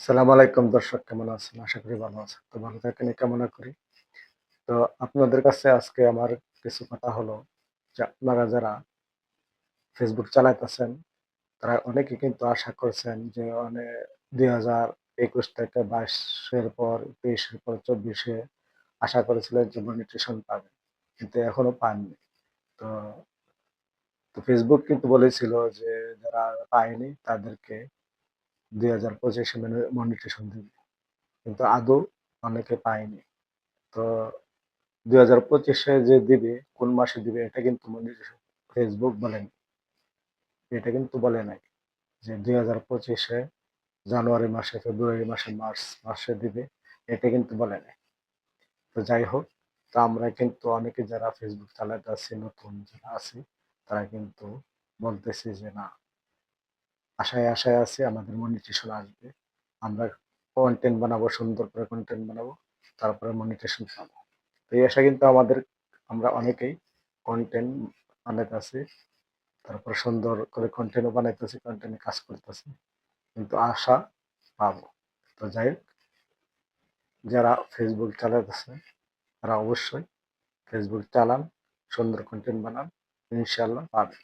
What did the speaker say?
সালাম আলাইকুম দর্শক, কেমন আছেন? আশা করি ভালো আছেন। তো ভালো থাকেন কামনা করি। তো আপনাদের কাছে আজকে আমার কিছু কথা হলো, যে আপনারা যারা ফেসবুক চালাইতেছেন, তারা অনেকে কিন্তু আশা করছেন যে অনেক দুই হাজার একুশ থেকে বাইশের পর, তেইশের পর, চব্বিশে আশা করেছিলেন যে মনিটেশন পাবে কিন্তু এখনও পাননি। তো তো ফেসবুক কিন্তু বলেছিল যে যারা পায়নি, তাদেরকে দুই হাজার পঁচিশে মনিটেশন দিবে। কিন্তু আদৌ অনেকে পায়নি। তো দুই হাজার পঁচিশে যে দিবে, কোন মাসে দিবে, এটা কিন্তু মনিটেশন ফেসবুক বলেনি। এটা কিন্তু বলে নাই যে দুই হাজার পঁচিশে জানুয়ারি মাসে, ফেব্রুয়ারি মাসে, মার্চ মাসে দিবে, এটা কিন্তু বলে নাই। তো যাই হোক, তো আমরা কিন্তু অনেকে যারা ফেসবুক চালাতে আছি, নতুন যারা আছি, তারা কিন্তু বলতেছি যে না। আশায় আশায় আছি আমাদের মনিটেশন আসবে। আমরা কন্টেন্ট বানাবো, সুন্দর করে কন্টেন্ট বানাবো, তারপরে মনিটেশন পাবো। তো এই আশা কিন্তু আমাদের, আমরা অনেকেই কন্টেন্ট বানাইতেছি, তারপর সুন্দর করে কন্টেন্টও বানাইতেছি কন্টেন্টে কাজ করতেছি, কিন্তু আশা পাবো। তো যাই হোক, যারা ফেসবুক চালাতেছে তারা অবশ্যই ফেসবুক চালান, সুন্দর কন্টেন্ট বানান ইনশাল্লাহ পাবে